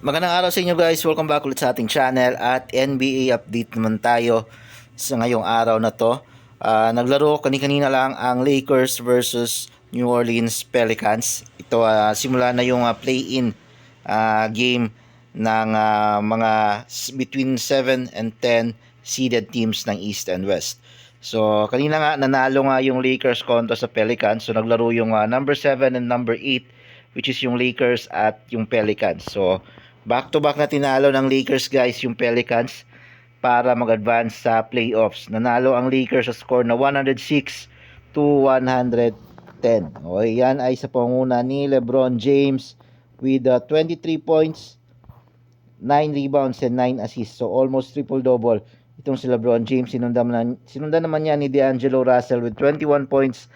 Magandang araw sa inyo guys. Welcome back ulit sa ating channel at NBA update naman tayo sa ngayong araw na to. Ah, naglaro kani-kanina lang ang Lakers versus New Orleans Pelicans. Ito ah, simula na yung ah, play-in ah, game ng ah, mga between 7 and 10 seeded teams ng East and West. So, kanina nga nanalo nga yung Lakers kontra sa Pelicans. So, naglaro yung ah, number 7 and number 8 which is yung Lakers at yung Pelicans. So, back to back na tinalo ng Lakers guys yung Pelicans para mag-advance sa playoffs. Nanalo ang Lakers sa score na 106 to 110. Okay, yan ay sa panguna ni LeBron James with uh, 23 points, 9 rebounds and 9 assists. So almost triple-double itong si LeBron James. Sinundan, na, sinundan naman niya ni D'Angelo Russell with 21 points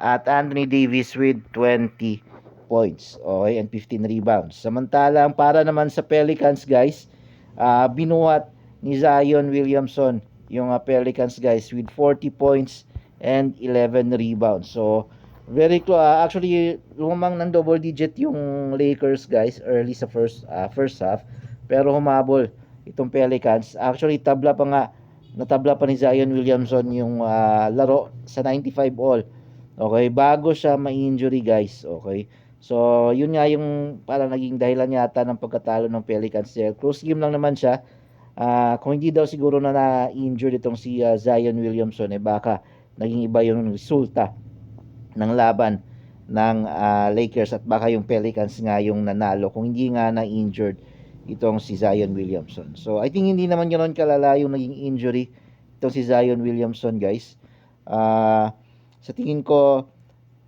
at Anthony Davis with 20 points. Okay, and 15 rebounds. Samantalang para naman sa Pelicans guys, ah, binuhat ni Zion Williamson yung ah, Pelicans guys with 40 points and 11 rebounds. So, very close. actually, lumang ng double digit yung Lakers guys early sa first ah, first half. Pero humabol itong Pelicans. Actually, tabla pa nga natabla pa ni Zion Williamson yung ah, laro sa 95 all. Okay, bago siya ma-injury guys. Okay. So, yun nga yung para naging dahilan yata ng pagkatalo ng Pelicans. Dahil Close game lang naman siya. Ah, kung hindi daw siguro na na-injured itong si ah, Zion Williamson, eh baka naging iba yung resulta ng laban ng ah, Lakers at baka yung Pelicans nga yung nanalo kung hindi nga na-injured itong si Zion Williamson. So, I think hindi naman ganoon kalala yung naging injury itong si Zion Williamson, guys. Ah, sa tingin ko,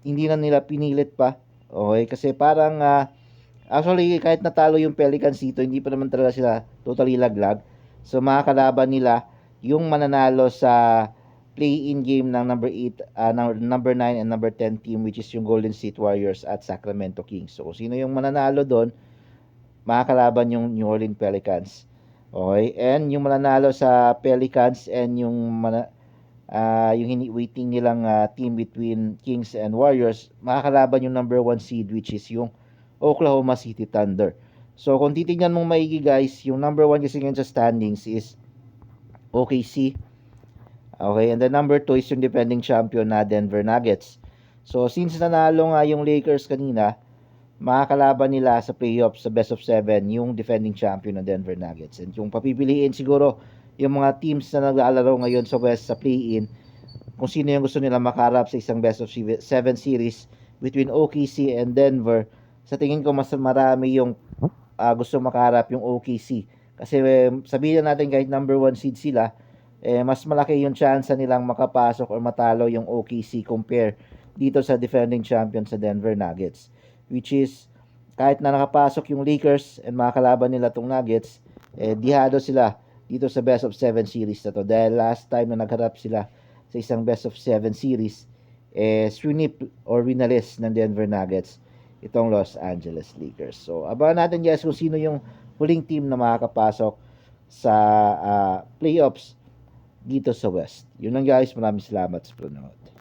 hindi na nila pinilit pa. Okay, kasi parang ah, actually kahit natalo yung Pelicans dito, hindi pa naman talaga sila totally laglag. So makakalaban nila yung mananalo sa play-in game ng number 8, ah, ng- number 9 and number 10 team which is yung Golden State Warriors at Sacramento Kings. So kung sino yung mananalo doon, makakalaban yung New Orleans Pelicans. Okay? And yung mananalo sa Pelicans and yung mana, ah, yung hini waiting nilang ah, team between Kings and Warriors, makakalaban yung number 1 seed which is yung Oklahoma City Thunder. So kung titingnan mong maigi guys, yung number 1 kasi ngayon sa standings is OKC. Okay, and the number 2 is yung defending champion na Denver Nuggets. So since nanalo nga yung Lakers kanina, makakalaban nila sa playoffs sa best of 7 yung defending champion ng Denver Nuggets. And yung papipiliin siguro yung mga teams na naglalaro ngayon sa West sa play-in, kung sino yung gusto nila makarap sa isang best of 7 series between OKC and Denver, sa tingin ko mas marami yung ah, gusto makarap yung OKC. Kasi eh, sabihin na natin kahit number 1 seed sila, eh, mas malaki yung chance nilang makapasok or matalo yung OKC compare dito sa defending champion sa Denver Nuggets. Which is, kahit na nakapasok yung Lakers and makakalaban nila tong Nuggets, eh, dihado sila dito sa best of 7 series na to. Dahil last time na nagharap sila sa isang best of 7 series, eh, swinip or winalis ng Denver Nuggets itong Los Angeles Lakers. So, abangan natin guys kung sino yung huling team na makakapasok sa ah, playoffs dito sa West. Yun lang guys, maraming salamat sa panonood.